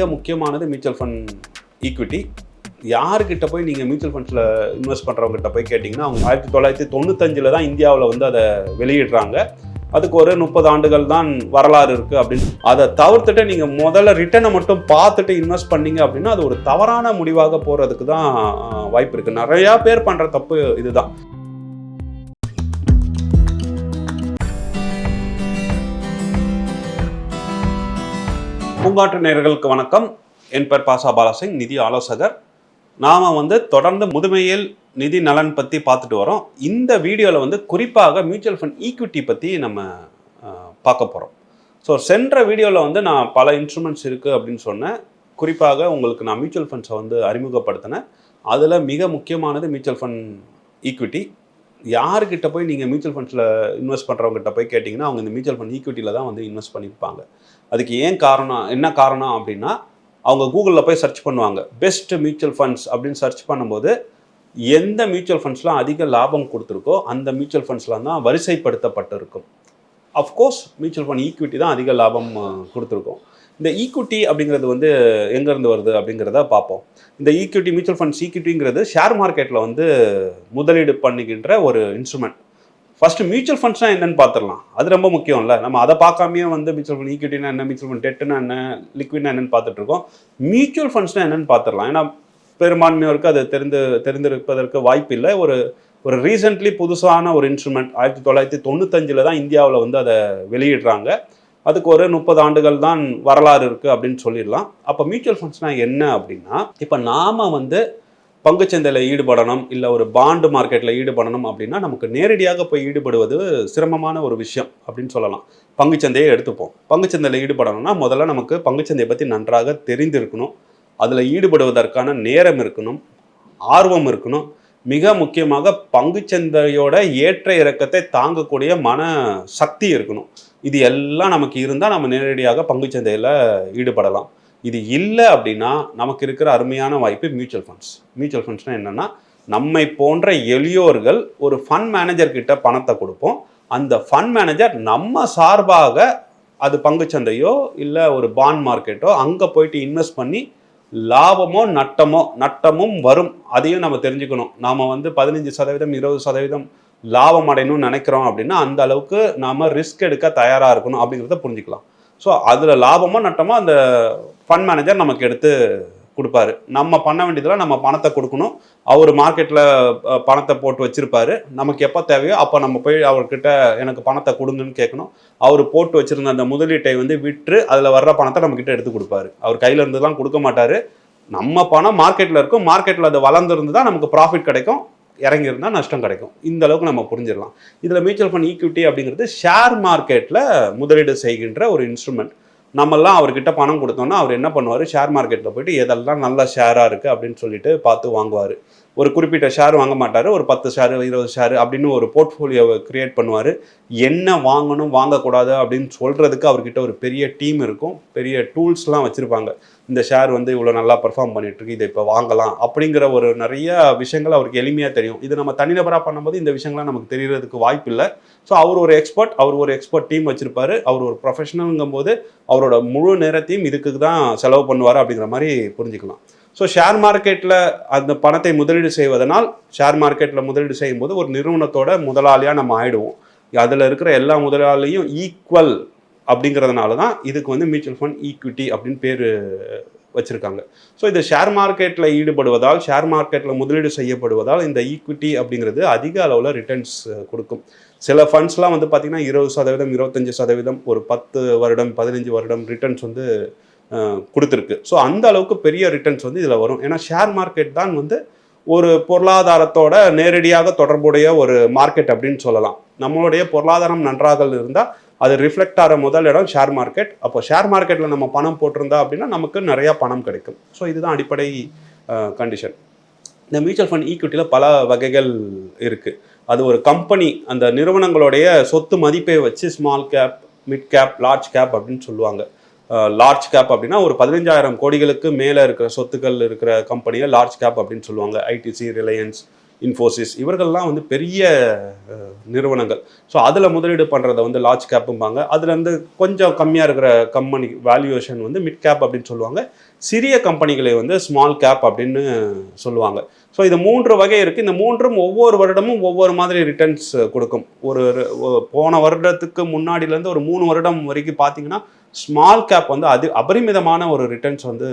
மிக முக்கியமானது mutual fund equity யாருக்கிட்ட போய் நீங்கள் மியூச்சுவல் ஃபண்ட்ஸில் இன்வெஸ்ட் பண்ணுறவங்ககிட்ட போய் கேட்டிங்கன்னா அவங்க ஆயிரத்தி தொள்ளாயிரத்தி தொண்ணூத்தஞ்சில் தான் இந்தியாவில் வந்து அதை வெளியிடுறாங்க. அதுக்கு ஒரு முப்பது ஆண்டுகள் தான் வரலாறு இருக்குது அப்படின்னு. அதை தவிர்த்துட்டு நீங்கள் முதல்ல ரிட்டர்னை மட்டும் பார்த்துட்டு இன்வெஸ்ட் பண்ணீங்க அப்படின்னா அது ஒரு தவறான முடிவாக போகிறதுக்கு தான் வாய்ப்பு இருக்குது நிறையா பேர் பண்ணுற தப்பு இதுதான். பூங்காற்று நேர்களுக்கு வணக்கம். என் பேர் பாசா பாலாசிங் நிதி ஆலோசகர். நாம் வந்து தொடர்ந்து முதுமையில் நிதி நலன் பற்றி பார்த்துட்டு வரோம். இந்த வீடியோவில் வந்து குறிப்பாக மியூச்சுவல் ஃபண்ட் ஈக்விட்டி பற்றி நம்ம பார்க்க போகிறோம் ஸோ சென்ற வீடியோவில் வந்து நான் பல இன்ஸ்ட்ருமெண்ட்ஸ் இருக்குது அப்படின்னு சொன்னேன். குறிப்பாக உங்களுக்கு நான் மியூச்சுவல் ஃபண்ட்ஸை வந்து அறிமுகப்படுத்தினேன். அதில் மிக முக்கியமானது மியூச்சுவல் ஃபண்ட் ஈக்விட்டி. யாருக்கிட்ட போய் நீங்கள் மியூச்சுவல் ஃபண்ட்ஸில் இன்வெஸ்ட் பண்ணுறவங்ககிட்ட போய் கேட்டிங்கன்னா அவங்க இந்த மியூச்சுவல் ஃபண்ட் ஈக்விட்டியில் தான் வந்து இன்வெஸ்ட் பண்ணியிருப்பாங்க அதுக்கு ஏன் காரணம் என்ன காரணம் அப்படின்னா அவங்க கூகுளில் போய் சர்ச் பண்ணுவாங்க. பெஸ்ட் மியூச்சுவல் ஃபண்ட்ஸ் அப்படின்னு சர்ச் பண்ணும்போது எந்த மியூச்சுவல் ஃபண்ட்ஸ்லாம் அதிக லாபம் கொடுத்துருக்கோ அந்த மியூச்சுவல் ஃபண்ட்ஸ்லாம் தான் வரிசைப்படுத்தப்பட்டிருக்கும். Of course mutual fund equity தான் அதிக லாபம் கொடுத்துருக்கோம். இந்த ஈக்விட்டி அப்படிங்கிறது வந்து எங்கேருந்து வருது அப்படிங்கிறத பார்ப்போம். இந்த ஈக்விட்டி மியூச்சுவல் ஃபண்ட்ஸ் ஈக்விட்டிங்கிறது ஷேர் மார்க்கெட்டில் வந்து முதலீடு பண்ணுகின்ற ஒரு இன்ஸ்ட்ருமெண்ட் ஃபர்ஸ்ட் மியூச்சுவல் ஃபண்ட்ஸ்னா என்னன்னு பார்த்துடலாம். அது ரொம்ப முக்கியம்ல. நம்ம அதை பார்க்காமே வந்து மியூச்சுவல் ஃபண்ட் ஈக்விட்டினா என்ன மியூச்சுவல் ஃபண்ட் டெட்டுனா என்ன லிக்விட்னா என்னன்னு பார்த்துட்டு இருக்கோம். மியூச்சுவல் ஃபண்ட்ஸ்னா என்னன்னு பார்த்துடலாம். ஏன்னா பெரும்பான்மையோருக்கு அது தெரிந்து தெரிந்திருப்பதற்கு வாய்ப்பு இல்லை. ஒரு ஒரு ரீசெண்ட்லி புதுசான ஒரு இன்ஸ்ட்ருமெண்ட் ஆயிரத்தி தொள்ளாயிரத்தி தொண்ணூத்தஞ்சில் தான் இந்தியாவில் வந்து அதை வெளியிடுறாங்க. அதுக்கு ஒரு முப்பது ஆண்டுகள் தான் வரலாறு இருக்குது அப்படின்னு சொல்லிடலாம். அப்போ மியூச்சுவல் ஃபண்ட்ஸ்னால் என்ன அப்படின்னா இப்போ நாம் வந்து பங்குச்சந்தையில் ஈடுபடணும் இல்லை ஒரு பாண்டு மார்க்கெட்டில் ஈடுபடணும் அப்படின்னா நமக்கு நேரடியாக போய் ஈடுபடுவது சிரமமான ஒரு விஷயம் அப்படின்னு சொல்லலாம். பங்குச்சந்தையை எடுத்துப்போம். பங்குச்சந்தையில் ஈடுபடணும்னா முதல்ல நமக்கு பங்குச்சந்தையை பற்றி நன்றாக தெரிந்திருக்கணும். அதில் ஈடுபடுவதற்கான நேரம் இருக்கணும் ஆர்வம் இருக்கணும். மிக முக்கியமாக பங்குச்சந்தையோட ஏற்ற இறக்கத்தை தாங்கக்கூடிய மன சக்தி இருக்கணும். இது எல்லாம் நமக்கு இருந்தால் நம்ம நேரடியாக பங்குச்சந்தையில் ஈடுபடலாம். இது இல்லை அப்படின்னா நமக்கு இருக்கிற அருமையான வாய்ப்பு மியூச்சுவல் ஃபண்ட்ஸ் மியூச்சுவல் ஃபண்ட்ஸ்னால் என்னென்னா நம்மை போன்ற எளியோர்கள் ஒரு ஃபண்ட் மேனேஜர்கிட்ட பணத்தை கொடுப்போம். அந்த ஃபண்ட் மேனேஜர் நம்ம சார்பாக அது பங்குச்சந்தையோ இல்லை ஒரு பாண்ட் மார்க்கெட்டோ அங்கே போயிட்டு இன்வெஸ்ட் பண்ணி லாபமோ நட்டமோ நட்டமும் வரும். அதையும் நம்ம தெரிஞ்சுக்கணும். நாம் வந்து பதினஞ்சு சதவீதம் இருபது சதவீதம் லாபம் அடையணும்னு நினைக்கிறோம் அப்படின்னா அந்த அளவுக்கு நாம் ரிஸ்க் எடுக்க தயாராக இருக்கணும் அப்படிங்கிறத புரிஞ்சுக்கலாம். ஸோ அதில் லாபமோ நட்டமோ அந்த ஃபண்ட் மேனேஜர் நமக்கு எடுத்து கொடுப்பாரு. நம்ம பண்ண வேண்டியதெல்லாம் நம்ம பணத்தை கொடுக்கணும். அவர் மார்க்கெட்டில் பணத்தை போட்டு வச்சுருப்பாரு. நமக்கு எப்போ தேவையோ அப்போ நம்ம போய் அவர்கிட்ட எனக்கு பணத்தை கொடுங்கன்னு கேட்கணும். அவர் போட்டு வச்சுருந்த அந்த முதலீட்டை வந்து விற்று அதில் வர்ற பணத்தை நம்மக்கிட்ட எடுத்து கொடுப்பாரு. அவர் கையிலேருந்து இருந்துலாம் கொடுக்க மாட்டார். நம்ம பணம் மார்க்கெட்டில் இருக்கும். மார்க்கெட்டில் அது வளர்ந்துருந்து தான் நமக்கு ப்ராஃபிட் கிடைக்கும். இறங்கியிருந்தால் நஷ்டம் கிடைக்கும். இந்த அளவுக்கு நம்ம புரிஞ்சிடலாம். இதில் மியூச்சுவல் ஃபண்ட் ஈக்விட்டி அப்படிங்கிறது ஷேர் மார்க்கெட்டில் முதலீடு செய்கின்ற ஒரு இன்ஸ்ட்ருமெண்ட் நம்மெல்லாம் அவர்கிட்ட பணம் கொடுத்தோன்னா அவர் என்ன பண்ணுவார்? ஷேர் மார்க்கெட்டில் போயிட்டு எதெல்லாம் நல்ல ஷேராக இருக்குது அப்படின்னு சொல்லிட்டு பார்த்து வாங்குவார். ஒரு குறிப்பிட்ட ஷேர் வாங்க மாட்டார். ஒரு பத்து ஷேர் இருபது ஷேர் அப்படின்னு ஒரு போர்ட்ஃபோலியோவை கிரியேட் பண்ணுவார். என்ன வாங்கணும் வாங்கக்கூடாது அப்படின்னு சொல்கிறதுக்கு அவர்கிட்ட ஒரு பெரிய டீம் இருக்கும். பெரிய டூல்ஸ்லாம் வச்சுருப்பாங்க. இந்த ஷேர் வந்து இவ்வளோ நல்லா பெர்ஃபார்ம் பண்ணிகிட்ருக்கு இதை இப்போ வாங்கலாம் அப்படிங்கிற ஒரு நிறைய விஷயங்கள் அவருக்கு எளிமையாக தெரியும். இது நம்ம தனிநபராக பண்ணும்போது இந்த விஷயங்கள்லாம் நமக்கு தெரியறதுக்கு வாய்ப்பு இல்லை ஸோ அவர் ஒரு எக்ஸ்பர்ட் அவர் ஒரு எக்ஸ்பர்ட் டீம் வச்சுருப்பார். அவர் ஒரு ப்ரொஃபஷனலுங்கும் போது அவரோட முழு நேரத்தையும் இதுக்கு தான் செலவு பண்ணுவார் அப்படிங்கிற மாதிரி புரிஞ்சுக்கலாம். ஸோ ஷேர் மார்க்கெட்டில் அந்த பணத்தை முதலீடு செய்வதனால் ஷேர் மார்க்கெட்டில் முதலீடு செய்யும்போது ஒரு நிறுவனத்தோட முதலாளியாக நம்ம ஆயிடுவோம். அதில் இருக்கிற எல்லா முதலாளியும் ஈக்குவல் அப்படிங்கிறதுனால தான் இதுக்கு வந்து மியூச்சுவல் ஃபண்ட் ஈக்விட்டி அப்படின்னு பேர் வச்சுருக்காங்க. ஸோ இது ஷேர் மார்க்கெட்டில் ஈடுபடுவதால் ஷேர் மார்க்கெட்டில் முதலீடு செய்யப்படுவதால் இந்த ஈக்விட்டி அப்படிங்கிறது அதிக அளவில் ரிட்டர்ன்ஸ் கொடுக்கும். சில ஃபண்ட்ஸ்லாம் வந்து பார்த்திங்கன்னா இருபது சதவீதம் இருபத்தஞ்சி சதவீதம் ஒரு பத்து வருடம் பதினஞ்சு வருடம் ரிட்டர்ன்ஸ் வந்து கொடுத்துருக்கு. ஸோ அந்த அளவுக்கு பெரிய ரிட்டர்ன்ஸ் வந்து இதில் வரும். ஏன்னா ஷேர் மார்க்கெட் தான் வந்து ஒரு பொருளாதாரத்தோட நேரடியாக தொடர்புடைய ஒரு மார்க்கெட் அப்படின்னு சொல்லலாம். நம்மளுடைய பொருளாதாரம் நன்றாக இருந்தால் அது ரிஃப்ளெக்ட் ஆகிற முதல் இடம் ஷேர் மார்க்கெட் அப்போ ஷேர் மார்க்கெட்டில் நம்ம பணம் போட்டிருந்தா அப்படின்னா நமக்கு நிறையா பணம் கிடைக்கும். ஸோ இதுதான் அடிப்படை கண்டிஷன் இந்த மியூச்சுவல் ஃபண்ட் ஈக்விட்டியில் பல வகைகள் இருக்குது அது ஒரு கம்பெனி அந்த நிறுவனங்களுடைய சொத்து மதிப்பை வச்சு small cap mid cap large cap அப்படின்னு சொல்லுவாங்க. லார்ஜ் கேப் அப்படின்னா ஒரு பதினஞ்சாயிரம் கோடிகளுக்கு மேலே இருக்கிற சொத்துக்கள் இருக்கிற கம்பெனியை லார்ஜ் கேப் அப்படின்னு சொல்லுவாங்க. ஐடிசி ரிலையன்ஸ் இன்ஃபோசிஸ் இவர்கள்லாம் வந்து பெரிய நிறுவனங்கள். ஸோ அதில் முதலீடு பண்ணுறத வந்து லார்ஜ் கேப்பும்பாங்க அதுலேருந்து கொஞ்சம் கம்மியாக இருக்கிற கம்பெனி வேல்யூவேஷன் வந்து மிட் கேப் அப்படின்னு சொல்லுவாங்க. சிறிய கம்பெனிகளை வந்து ஸ்மால் கேப் அப்படின்னு சொல்லுவாங்க. ஸோ இது மூன்று வகை இருக்குது இந்த மூன்றும் ஒவ்வொரு வருடமும் ஒவ்வொரு மாதிரி ரிட்டர்ன்ஸ் கொடுக்கும். ஒரு ஒரு போன வருடத்துக்கு முன்னாடியிலேருந்து ஒரு மூணு வருடம் வரைக்கும் பார்த்தீங்கன்னா ஸ்மால் கேப் வந்து அது அபரிமிதமான ஒரு ரிட்டர்ன்ஸ் வந்து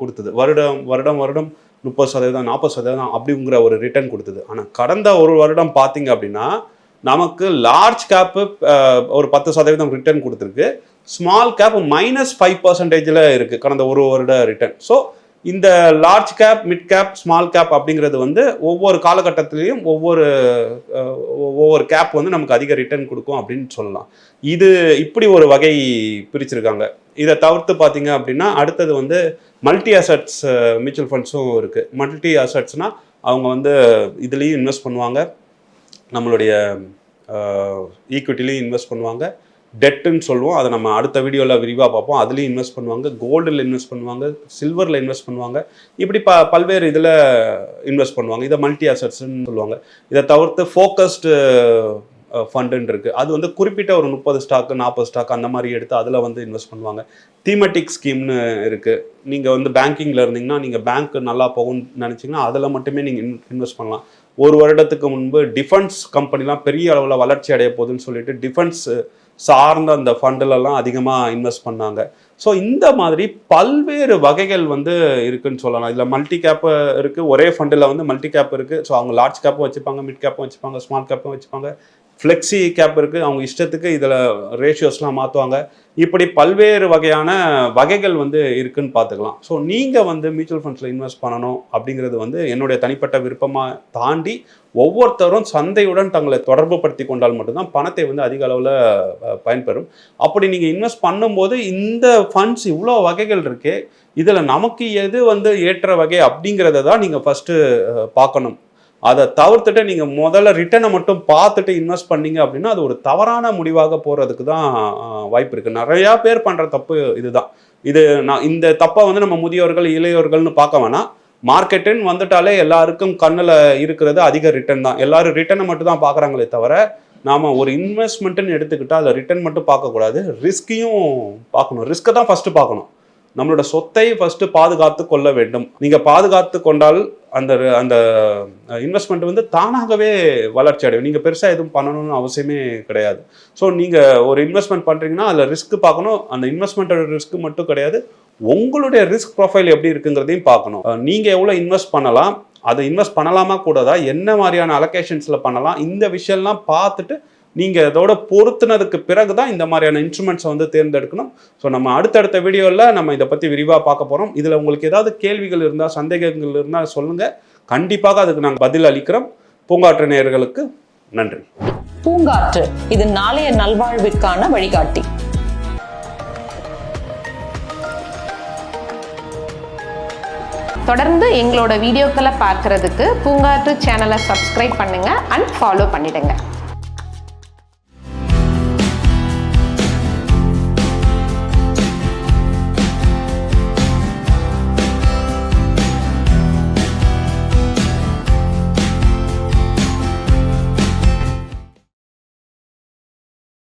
கொடுத்தது. வருடம் வருடம் வருடம் முப்பது சதவீதம் நாற்பது சதவீதம் அப்படிங்கிற ஒரு ரிட்டர்ன் கொடுத்தது. ஆனால் கடந்த ஒரு வருடம் பார்த்தீங்க அப்படின்னா நமக்கு லார்ஜ் கேப்பு ஒரு பத்து சதவீதம் ரிட்டர்ன் கொடுத்துருக்கு. ஸ்மால் கேப் மைனஸ் ஃபைவ் பர்சன்டேஜில் இருக்குது கடந்த ஒரு வருட ரிட்டர்ன் ஸோ இந்த large cap mid cap small cap அப்படிங்கிறது வந்து ஒவ்வொரு காலகட்டத்திலையும் ஒவ்வொரு ஒவ்வொரு கேப் வந்து நமக்கு அதிக ரிட்டர்ன் கொடுக்கும் அப்படின்னு சொல்லலாம். இது இப்படி ஒரு வகை பிரிச்சிருக்காங்க. இதை தவிர்த்து பார்த்தீங்க அப்படின்னா அடுத்தது வந்து மல்டி அசட்ஸ் மியூச்சுவல் ஃபண்ட்ஸும் இருக்குது மல்டி அசட்ஸ்னால் அவங்க வந்து இதுலேயும் இன்வெஸ்ட் பண்ணுவாங்க. நம்மளுடைய ஈக்விட்டிலையும் இன்வெஸ்ட் பண்ணுவாங்க. டெட்டுன்னு சொல்லுவோம். அதை நம்ம அடுத்த வீடியோவில் விரிவாக பார்ப்போம். அதுலேயும் இன்வெஸ்ட் பண்ணுவாங்க. கோல்டில் இன்வெஸ்ட் பண்ணுவாங்க. சில்வரில் இன்வெஸ்ட் பண்ணுவாங்க. இப்படி ப பல்வேறு இதில் இன்வெஸ்ட் பண்ணுவாங்க. இதை மல்டி அசட்ஸ்ன்னு சொல்லுவாங்க. இதை தவிர்த்து ஃபோக்கஸ்டு ஃபண்டுன்னு இருக்குது அது வந்து குறிப்பிட்ட ஒரு முப்பது ஸ்டாக்கு நாற்பது ஸ்டாக் அந்த மாதிரி எடுத்து அதில் வந்து இன்வெஸ்ட் பண்ணுவாங்க. தீமெட்டிக் ஸ்கீம்னு இருக்குது நீங்கள் வந்து பேங்கிங்கில் இருந்தீங்கன்னா நீங்கள் பேங்க் நல்லா போகும்னு நினச்சிங்கன்னா அதில் மட்டுமே நீங்கள் இன்வெஸ்ட் பண்ணலாம். ஒரு வருடத்துக்கு முன்பு டிஃபென்ஸ் கம்பெனிலாம் பெரிய அளவில் வளர்ச்சி அடைய போகுதுன்னு சொல்லிட்டு டிஃபென்ஸ் சார்ந்த அந்த ஃபண்டிலெல்லாம் அதிகமாக இன்வெஸ்ட் பண்ணாங்க. ஸோ இந்த மாதிரி பல்வேறு வகைகள் வந்து இருக்குன்னு சொல்லலாம். இதில் மல்டி கேப்பு இருக்குது ஒரே ஃபண்டில் வந்து மல்டி கேப் இருக்குது ஸோ அவங்க லார்ஜ் கேப்பும் வச்சுப்பாங்க மிட் கேப்பும் வச்சுப்பாங்க ஸ்மால் கேப்பும் வச்சுப்பாங்க. ஃப்ளெக்ஸி கேப் இருக்குது அவங்க இஷ்டத்துக்கு இதில் ரேஷியோஸ்லாம் மாற்றுவாங்க இப்படி பல்வேறு வகையான வகைகள் வந்து இருக்குன்னு பார்த்துக்கலாம். ஸோ நீங்கள் வந்து மியூச்சுவல் ஃபண்ட்ஸில் இன்வெஸ்ட் பண்ணணும் அப்படிங்கிறது வந்து என்னுடைய தனிப்பட்ட விருப்பமாக தாண்டி ஒவ்வொருத்தரும் சந்தையுடன் தங்களை தொடர்பு படுத்தி கொண்டால் மட்டும்தான் பணத்தை வந்து அதிக அளவில் பயன்பெறும். அப்படி நீங்கள் இன்வெஸ்ட் பண்ணும்போது இந்த ஃபண்ட்ஸ் இவ்வளோ வகைகள் இருக்கே இதில் நமக்கு எது வந்து ஏற்ற வகை அப்படிங்கிறத தான் நீங்கள் ஃபஸ்ட்டு பார்க்கணும். அதை தவிர்த்துட்டு நீங்கள் முதல்ல ரிட்டர்னை மட்டும் பார்த்துட்டு இன்வெஸ்ட் பண்ணீங்க அப்படின்னா அது ஒரு தவறான முடிவாக போகிறதுக்கு தான் வாய்ப்பு இருக்குது நிறையா பேர் பண்ணுற தப்பு இதுதான். இது நான் இந்த தப்பை வந்து நம்ம முதியோர்கள் இளையோர்கள்னு பார்க்க வேணாம். மார்க்கெட்டுன்னு வந்துட்டாலே எல்லாருக்கும் கண்ணில் இருக்கிறது அதிக ரிட்டர்ன் தான். எல்லாரும் ரிட்டனை மட்டும் தான் பார்க்குறாங்களே தவிர நாம் ஒரு இன்வெஸ்ட்மெண்ட்டுன்னு எடுத்துக்கிட்டால் அதில் ரிட்டர்ன் மட்டும் பார்க்கக்கூடாது. ரிஸ்கையும் பார்க்கணும். ரிஸ்க்கை தான் ஃபஸ்ட்டு பார்க்கணும். நம்மளோட சொத்தை ஃபர்ஸ்ட் பாதுகாத்து கொள்ள வேண்டும். நீங்கள் பாதுகாத்து கொண்டால் அந்த அந்த இன்வெஸ்ட்மெண்ட் வந்து தானாகவே வளர்ச்சி அடையும். நீங்கள் பெருசாக எதுவும் பண்ணணும்னு அவசியமே கிடையாது. ஸோ நீங்கள் ஒரு இன்வெஸ்ட்மெண்ட் பண்ணுறீங்கன்னா அதில் ரிஸ்க் பார்க்கணும். அந்த இன்வெஸ்ட்மெண்ட்டோட ரிஸ்க் மட்டும் கிடையாது. உங்களுடைய ரிஸ்க் ப்ரொஃபைல் எப்படி இருக்குங்கிறதையும் பார்க்கணும். நீங்கள் நீங்க எவ்வளோ இன்வெஸ்ட் பண்ணலாம்? அதை இன்வெஸ்ட் பண்ணலாமா கூடாதா என்ன மாதிரியான அலோகேஷன்ஸில் பண்ணலாம்? இந்த விஷயம்லாம் பார்த்துட்டு நீங்கள் அதோட பொருத்துனதுக்கு பிறகு தான் இந்த மாதிரியான இன்ஸ்ட்ருமெண்ட்ஸை வந்து தேர்ந்தெடுக்கணும். ஸோ நம்ம அடுத்தடுத்த வீடியோவில் நம்ம இதை பற்றி விரிவாக பார்க்க போகிறோம் இதில் உங்களுக்கு ஏதாவது கேள்விகள் இருந்தால் சந்தேகங்கள் இருந்தால் சொல்லுங்கள் கண்டிப்பாக அதுக்கு நாங்கள் பதில் அளிக்கிறோம். பூங்காற்று நேயர்களுக்கு நன்றி. பூங்காற்று இது நாளைய நல்வாழ்விற்கான வழிகாட்டி. தொடர்ந்து எங்களோட வீடியோக்களை பார்க்குறதுக்கு பூங்காற்று சேனலை சப்ஸ்கிரைப் பண்ணுங்கள் அண்ட் ஃபாலோ பண்ணிடுங்க.